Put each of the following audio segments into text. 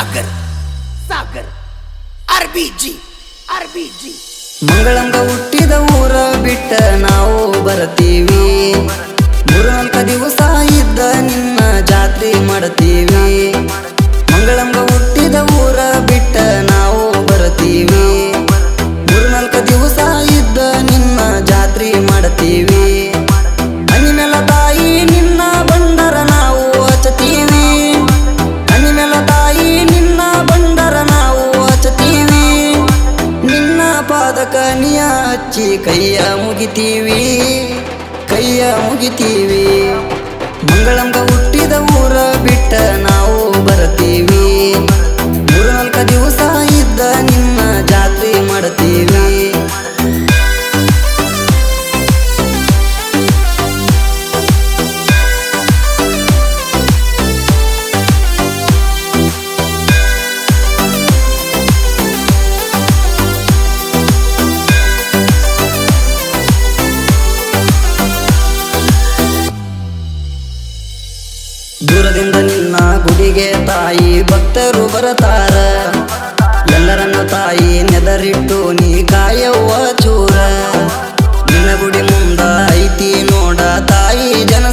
Sagar. Sagar. R B G R B G ಮಂಗಳಂಗ ಹುಟ್ಟಿದ ಊರ ಬಿಟ್ಟ ನಾವು ಬರ್ತೀವಿ. ಮೂರ್ನಾಲ್ಕ ದಿವಸ ಇದ್ದ ನಿನ್ನ ಜಾತ್ರೆ ಮಾಡ್ತೀವಿ. ಕೈಯ ಮುಗಿತೀವಿ ಮಂಗಳಂಗ ಗುಡಿಗೆ ತಾಯಿ ಭಕ್ತರು ಬರತಾರ. ಎಲ್ಲರನ್ನ ತಾಯಿ ನೆದರಿಟ್ಟು ನೀ ಕಾಯವ್ವ ಚೂರ. ನಿನ್ನ ಗುಡಿ ಮುಂದ ಐತಿ ನೋಡ ತಾಯಿ ಜನಸಗರ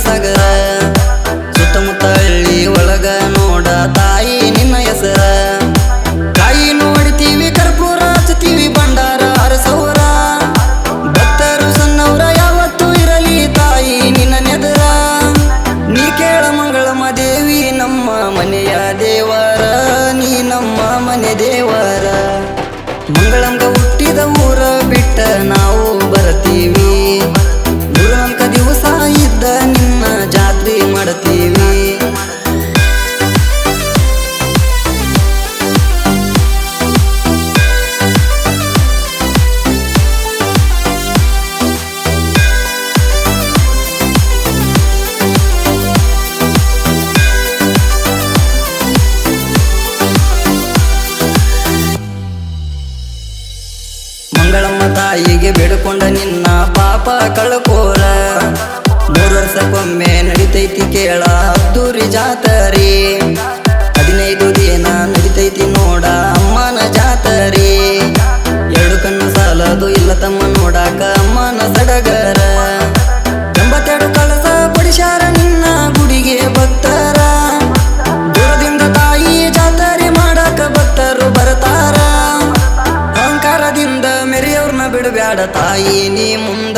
ನಮ್ಮ ಮನೆಯ ದೇವರ ನೀ ನಮ್ಮ ಮನೆ ದೇವರ. ಮಂಗಳಂಗ ಹುಟ್ಟಿದ ಊರ ಬಿಟ್ಟ ನಾವು ನಿನ್ನ ಪಾಪ ಕಳ್ಕೋರ ಮೂರು ವರ್ಷಕ್ಕೊಮ್ಮೆ ನಡಿತೈತಿ ಕೇಳ, ಅದ್ದೂರಿ ಜಾತರಿ. ಹದಿನೈದು ದಿನ ನಡಿತೈತಿ ನೋಡ, ಅಮ್ಮನ ಜಾತರಿ. ಎರಡು ಕಣ್ಣು ಸಾಲದು ಇಲ್ಲ ತಮ್ಮ ಮೆರೆಯವ್ರನ್ನ ತಾಯಿ ನೀ ಮುಂದ,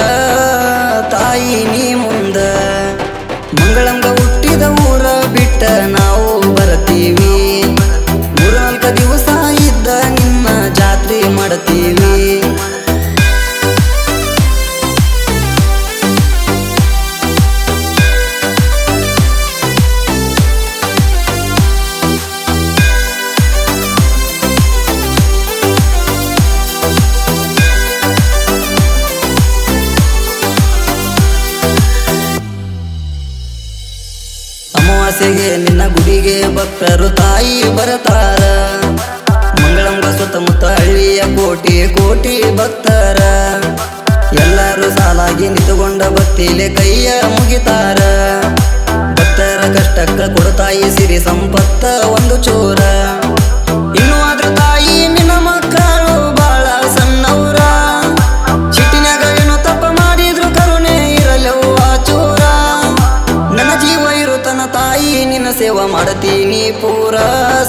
ತಾಯಿ ನೀ ಮುಂದ. ಮಂಗಳಂಗ ಹುಟ್ಟಿದ ಊರ ಬಿಟ್ಟ ನಾವು ಬರ್ತೀವಿ. ಮೂರ್ನಾಲ್ಕ ದಿವಸ ಇದ್ದ ನಿನ್ನ ಜಾತ್ರೆ ಮಾಡ್ತೀವಿ. ಅಮಾವಾಸ್ಯೆಗೆ ನಿನ್ನ ಗುಡಿಗೆ ಭಕ್ತರು ತಾಯಿ ಬರತಾರ. ಮಂಗಳಂಗ ಸುತ್ತಮುತ್ತ ಹಳ್ಳಿಯ ಕೋಟಿ ಕೋಟಿ ಭಕ್ತರ. ಎಲ್ಲರೂ ಸಾಲಾಗಿ ನಿಂತುಕೊಂಡ ಭಕ್ತಿಲೆ ಕೈಯ ಮುಗಿತಾರ. ಭಕ್ತರ ಕಷ್ಟಕ್ಕ ಕೊಡತಾಯಿ ಸಿರಿ ಸಂಪತ್ತ ಒಂದು ಚೋರ. ಸೇವಾ ಮಾಡತೀನಿ ಪೂರ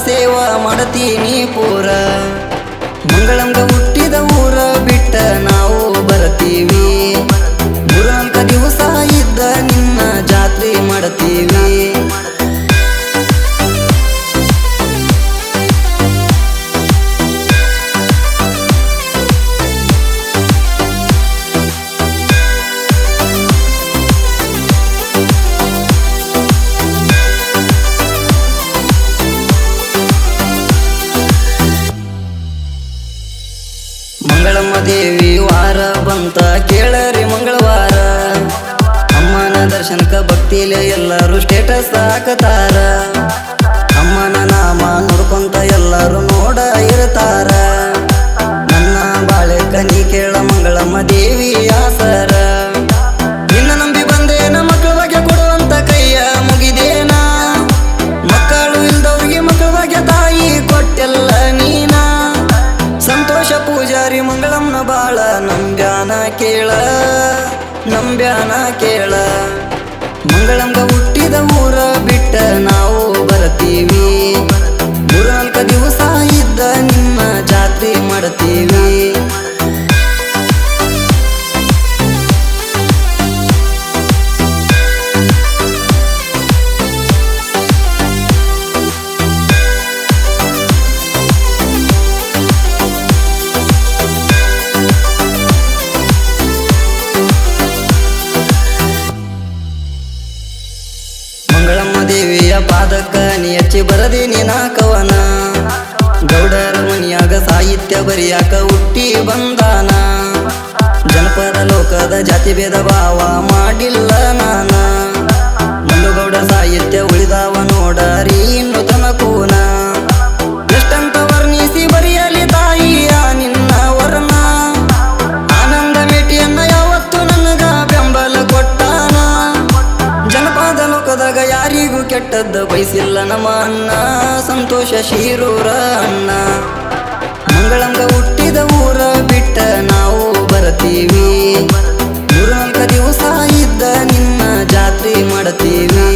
ಸೇವಾ ಮಾಡತೀನಿ ಪೂರ ಮಂಗಳಂಗ ಹುಟ್ಟಿದ ಬಂತ ಕೇಳರಿ ಮಂಗಳವಾರ. ಅಮ್ಮನ ದರ್ಶನಕ ಭಕ್ತಿಲೆ ಎಲ್ಲರೂ ಸ್ಟೇಟಸ್ ಹಾಕತಾರ. ಕೇಳ. ಮಂಗಳಂಗ ಹುಟ್ಟಿದ ಊರ ಬಿಟ್ಟ ನಾವು ಬರ್ತೀವಿ. ಮೂರ್ನಾಲ್ಕ ದಿವಸ ಇದ್ದ ನಿಮ್ಮ ಜಾತ್ರೆ ಮಾಡ್ತೀವಿ. ನೀ ನೀನಾಕವನ? ಗೌಡರ ಮನಿಯಾಗ ಸಾಹಿತ್ಯ ಬರಿಯಾಕ ಹುಟ್ಟಿ ಬಂದಾನ? ಜನಪದ ಲೋಕದ ಜಾತಿ ಭೇದ ಭಾವ ಮಾಡಿಲ್ಲ ನಾನ? ಮಲ್ಲುಗೌಡ ಸಾಹಿತ್ಯ ಉಳಿದಾವ ನೋಡರಿ ಇನ್ನು ತನಕೂನ ಬಯಸಿಲ್ಲ ನಮ್ಮ ಅಣ್ಣ. ಸಂತೋಷ ಶಿರೂರ ಅಣ್ಣ. ಮಂಗಳಂಗ ಹುಟ್ಟಿದ ಊರ ಬಿಟ್ಟ ನಾವು ಬರ್ತೀವಿ. ಮೂರ್ನಾಲ್ಕ ದಿವಸ ಇದ್ದ ನಿನ್ನ ಜಾತ್ರೆ ಮಾಡ್ತೀವಿ.